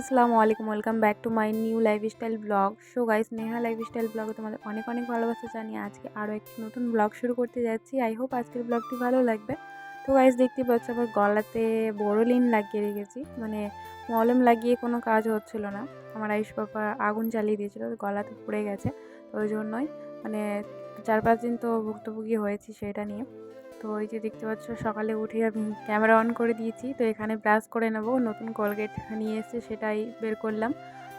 আসসালামু আলাইকুম। Welcome back to my new lifestyle blog so guys Neha lifestyle ব্লগে তোমাদের অনেক অনেক ভালোবাসা জানিয়ে আজকে আরও একটি নতুন ব্লগ শুরু করতে যাচ্ছি। আই হোপ আজকের ব্লগটি ভালো লাগবে। তো গাইস দেখতে পাচ্ছ আমার গলাতে বোরোলিন লাগিয়ে রেখেছি। মানে মলম লাগিয়ে কোনো কাজ হচ্ছিল না। আমার আয়ুষ বাবা আগুন চালিয়ে দিয়েছিল, তো গলাতে পুড়ে গেছে। তো ওই জন্যই মানে চার পাঁচ দিন তো ভুক্তভোগী হয়েছি সেটা নিয়ে। তো ওই যে দেখতে পাচ্ছ, সকালে উঠে আমি ক্যামেরা অন করে দিয়েছি। তো এখানে ব্রাশ করে নেব। নতুন কোলগেট নিয়ে এসেছে সেটাই বের করলাম।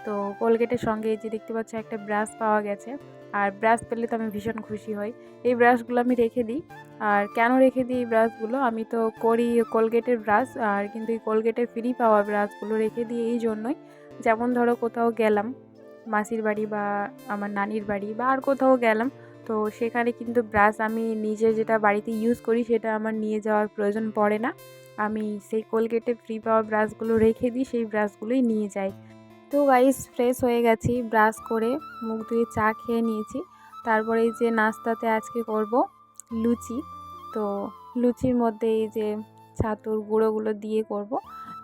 তো কোলগেটের সঙ্গে এই যে দেখতে পাচ্ছ, একটা ব্রাশ পাওয়া গেছে। আর ব্রাশ পেলে তো আমি ভীষণ খুশি হই। এই ব্রাশগুলো আমি রেখে দিই। আর কেন রেখে দিই এই ব্রাশগুলো আমি তো করি কোলগেটের ব্রাশ আর কিন্তু এই কোলগেটের ফ্রি পাওয়া ব্রাশগুলো রেখে দিই এই জন্যই। যেমন ধরো কোথাও গেলাম, মাসির বাড়ি বা আমার নানির বাড়ি বা আর কোথাও গেলাম তো সেখানে কিন্তু ব্রাশ আমি নিজে যেটা বাড়িতে ইউজ করি সেটা আমার নিয়ে যাওয়ার প্রয়োজন পড়ে না। আমি সেই কোলগেটে ফ্রি পাওয়া ব্রাশগুলো রেখে দিই, সেই ব্রাশগুলোই নিয়ে যাই। তো গাইস ফ্রেশ হয়ে গেছি ব্রাশ করে, মুখ ধুয়ে চা খেয়ে নিয়েছি। তারপরে এই যে নাস্তাতে আজকে করব লুচি। তো লুচির মধ্যে এই যে ছাতুর গুঁড়োগুলো দিয়ে করব।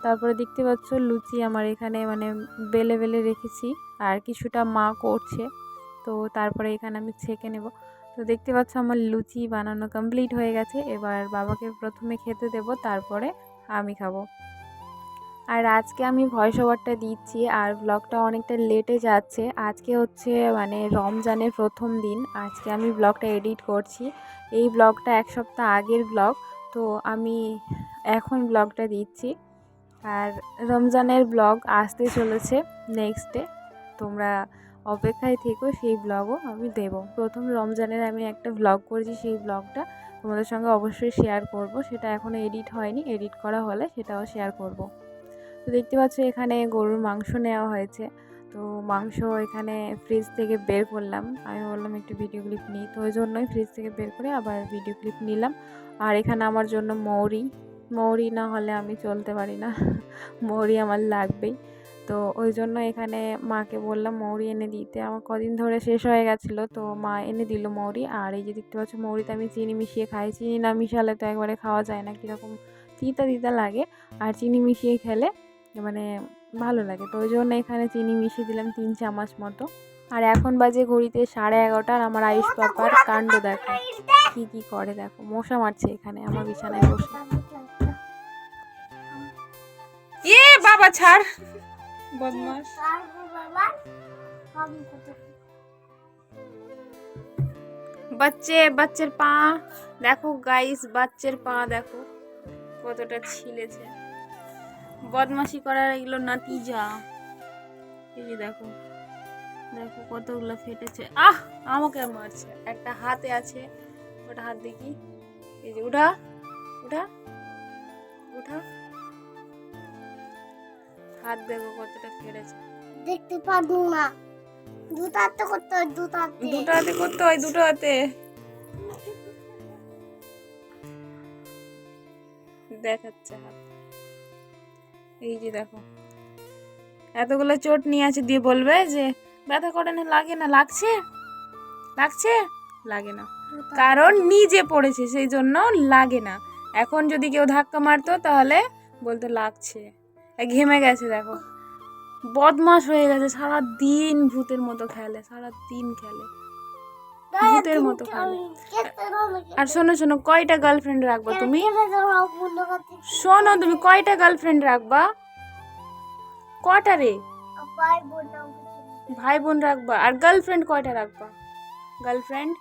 তারপরে দেখতে পাচ্ছ লুচি আমার এখানে মানে বেলে বেলে রেখেছি। আর কিছুটা মা করছে। তো তারপরে এখানে আমি ছেঁকে নেব। তো দেখতে পাচ্ছ আমার লুচি বানানো কমপ্লিট হয়ে গেছে। এবার বাবাকে প্রথমে খেতে দেব, তারপরে আমি খাব। আর আজকে আমি ভয়েস ওভারটা দিচ্ছি, আর ব্লগটা অনেকটা লেটে যাচ্ছে। আজকে হচ্ছে মানে রমজানের প্রথম দিন। আজকে আমি ব্লগটা এডিট করছি। এই ব্লগটা এক সপ্তাহ আগের ব্লগ তো আমি এখন ব্লগটা দিচ্ছি। আর রমজানের ব্লগ আসতে চলেছে নেক্সট ডে তোমরা অপেক্ষায় থেকেও সেই ব্লগও আমি দেব। প্রথম রমজানের আমি একটা ব্লগ করেছি, সেই ব্লগটা তোমাদের সঙ্গে অবশ্যই শেয়ার করব। সেটা এখনও এডিট হয়নি এডিট করা হলে সেটাও শেয়ার করব। তো দেখতে পাচ্ছ এখানে গরুর মাংস নেওয়া হয়েছে। তো মাংস এখানে ফ্রিজ থেকে বের করলাম। আমি বললাম একটু ভিডিও ক্লিপ নিই। তো ওই জন্যই ফ্রিজ থেকে বের করে আবার ভিডিও ক্লিপ নিলাম। আর এখানে আমার জন্য মৌরি। মৌরি না হলে আমি চলতে পারি না। মৌরি আমার লাগবেই। তো ওই জন্য এখানে মাকে বললাম, মৌরি এনে দিতে। আমার কদিন ধরে শেষ হয়ে গেছিল, তো মা এনে দিল মৌরি। আর এই যে দেখতে পাচ্ছ, মৌরিতে আমি চিনি মিশিয়ে খাই। চিনি না মিশালে তো একবারে খাওয়া যায় না, কীরকম তিতা তিতা লাগে। আর চিনি মিশিয়ে খেলে মানে ভালো লাগে। তো ওই জন্য এখানে চিনি মিশিয়ে দিলাম তিন চামচ মতো। আর এখন বাজে ঘড়িতে সাড়ে এগারোটা আর আমার আয়ুষ পাপার কাণ্ড দেখো। কি কি করে দেখো। মশা মারছে এখানে, আমার বিছানায় বসে। বাবা, ছাড়। বদমাস বাচ্চে, বাচ্চার পা। দেখো গাইস বাচ্চার পা দেখো। কতটা ছিলেছে বদমাশি করার এগুলো নাতিজা। এই যে দেখো। দেখো কতগুলো ফেটেছে। আহ, আমাকে মারছে। একটা হাতে আছে, ওটা হাত দেখি। এই যে, উঠা উঠা উঠা। হাত দেখো কতটা ফেটেছে দেখতে পারব না। দুটো হাতে করতে হয় দুটো হাতে দুটো হাতে করতে হয় দুটো হাতে। দেখাচ্ছে হাত। এই যে দেখো। এতগুলো চোট নিয়ে আছে দিয়ে বলবে যে ব্যথা করে না লাগে না লাগছে? লাগছে? লাগে না। কারণ নিজে পড়েছে সেই জন্য লাগে না। এখন যদি কেউ ধাক্কা মারতো তাহলে বলতে লাগছে। ঘেমে গেছে দেখো। বদমাস হয়ে গেছে সারা দিন ভূতের মতো খেলে সারা দিন খেলে। ভূতের মতো খেলে। আর শোনো শোনো কয়টা গার্লফ্রেন্ড রাখবা তুমি? শোনো তুমি কয়টা গার্লফ্রেন্ড রাখবা? কটা রে? ভাই বোন রাখবা। আর গার্লফ্রেন্ড কয়টা রাখবা? গার্লফ্রেন্ড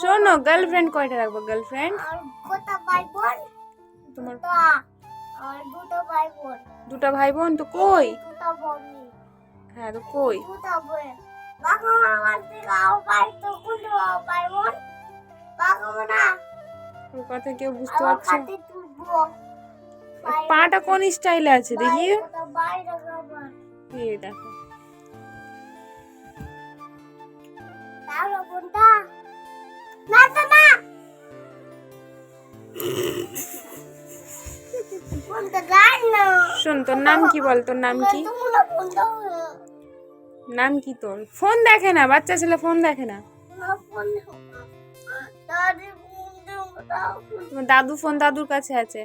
শোনো গার্লফ্রেন্ড কয়টা রাখবা গার্লফ্রেন্ড তোমার দুটো ভাই বোন দুটো ভাই বোন তো কই? দুটো বোন হ্যাঁ তো কই? দুটো বোন বাবা আমার থেকে তো কোনো ভাই বোন বাবা না। ওর কথা কেউ বুঝতে পারছে পাটা কোন স্টাইলে আছে দেখি? এই দেখো। না না না শোন তোর নাম কি বল? তোর নাম কি? নাম কি তোর? ফোন দেখে না বাচ্চা ছেলে ফোন দেখে না। দাদি ফোন দাদুর কাছে আছে।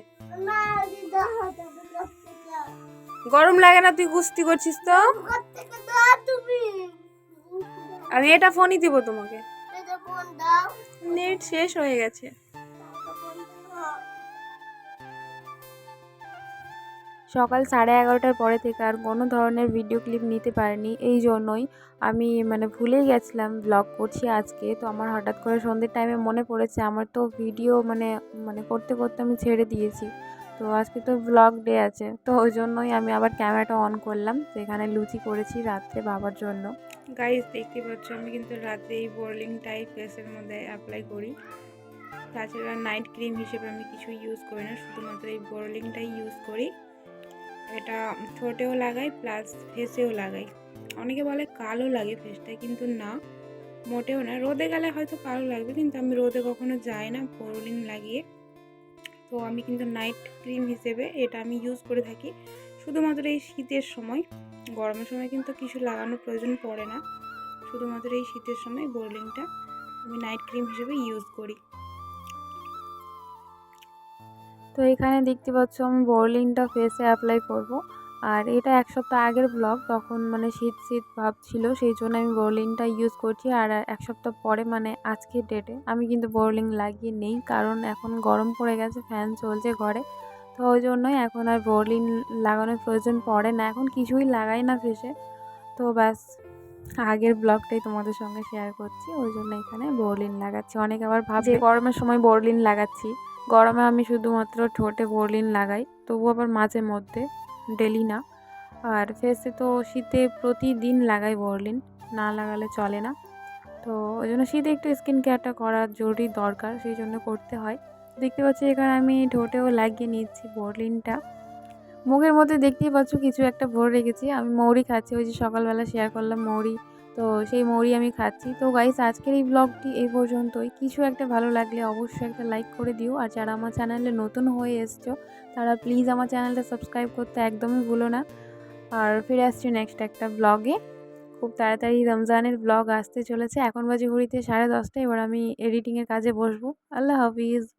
গরম লাগে না তুই কুস্তি করছিস তো? আমি এটা ফোনই দিব তোমাকে। নেট শেষ হয়ে গেছে। সকাল সাড়ে এগারোটার পরে থেকে আর কোনো ধরনের ভিডিও ক্লিপ নিতে পারিনি, এই জন্যই আমি মানে ভুলেই গেছিলাম ব্লগ করছি আজকে। তো আমার হঠাৎ করে সন্ধ্যের টাইমে মনে পড়েছে, আমার তো ভিডিও মানে মানে করতে করতে আমি ছেড়ে দিয়েছি। তো আজকে তো ব্লগ ডে আছে, তো ওই জন্যই আমি আবার ক্যামেরাটা অন করলাম সেখানে লুচি করেছি রাত্রে বাবার জন্য। গাইজ দেখতে পাচ্ছ, আমি কিন্তু রাতে এই বোর্লিং টাইপ ফেসের মধ্যে অ্যাপ্লাই করি। তাছাড়া নাইট ক্রিম হিসেবে আমি কিছু ইউজ করি না, শুধুমাত্র এই বোর্লিংটাই ইউজ করি। এটা ঠোঁটেও লাগাই প্লাস ফেসেও লাগাই। অনেকে বলে কালো লাগে ফেসটা কিন্তু না, মোটেও না। রোদে গেলে হয়তো কালো লাগবে, কিন্তু আমি রোদে কখনো যাই না বোরলিং লাগিয়ে। তো আমি কিন্তু নাইট ক্রিম হিসেবে এটা আমি ইউজ করে থাকি। শুধুমাত্র এই শীতের সময়, গরমের সময় কিন্তু কিছু লাগানোর প্রয়োজন পড়ে না। শুধুমাত্র এই শীতের সময় বোরলিংটা আমি নাইট ক্রিম হিসেবে ইউজ করি। তো এখানে দেখতে পাচ্ছ আমি বোরলিনটা ফেসে অ্যাপ্লাই করব। আর এটা এক সপ্তাহ আগের ব্লগ তখন মানে শীত শীত ভাব ছিল, সেই জন্য আমি বোরলিনটা ইউজ করছি। আর এক সপ্তাহ পরে মানে আজকের ডেটে আমি কিন্তু বোরলিং লাগিয়ে নেই, কারণ এখন গরম পড়ে গেছে ফ্যান চলছে ঘরে। তো ওই জন্যই এখন আর বোরলিন লাগানোর প্রয়োজন পড়ে না, এখন কিছুই লাগাই না ফেসে তো ব্যাস, আগের ব্লগটাই তোমাদের সঙ্গে শেয়ার করছি, ওই জন্য এখানে বোরলিন লাগাচ্ছি। অনেক আবার ভাবছি গরমের সময় বোরলিন লাগাচ্ছি। গরমে আমি শুধুমাত্র ঠোঁটে বোরলিন লাগাই, তবু আবার মাঝে মধ্যে ডেলি না। আর ফেসে তো শীতে প্রতিদিন লাগাই বোরলিন না লাগালে চলে না। তো ওই জন্য শীতে একটু স্কিন কেয়ারটা করা জরুরি দরকার, সেই জন্য করতে হয়। দেখতে পাচ্ছি এখানে আমি ঠোঁটেও লাগিয়ে নিচ্ছি বোরলিনটা মুখের মধ্যে দেখতেই পাচ্ছ কিছু একটা ভরে রেখেছি। আমি মৌরি খাচ্ছি, ওই যে সকালবেলা শেয়ার করলাম মৌরি। তো সেই মৌরি আমি খাচ্ছি। তো গাইস আজকের এই ব্লগটি এই পর্যন্তই। কিছু একটা ভালো লাগলে অবশ্যই একটা লাইক করে দিও। আর যারা আমার চ্যানেলে নতুন হয়ে এসছো, তারা প্লিজ আমার চ্যানেলটা সাবস্ক্রাইব করতে একদমই ভুলো না। আর ফিরে আসছি নেক্সট একটা ব্লগে খুব তাড়াতাড়ি রমজানের ব্লগ আসতে চলেছে। এখন বাজে ঘড়িতে সাড়ে দশটা এবার আমি এডিটিংয়ের কাজে বসবো। আল্লাহ হাফিজ।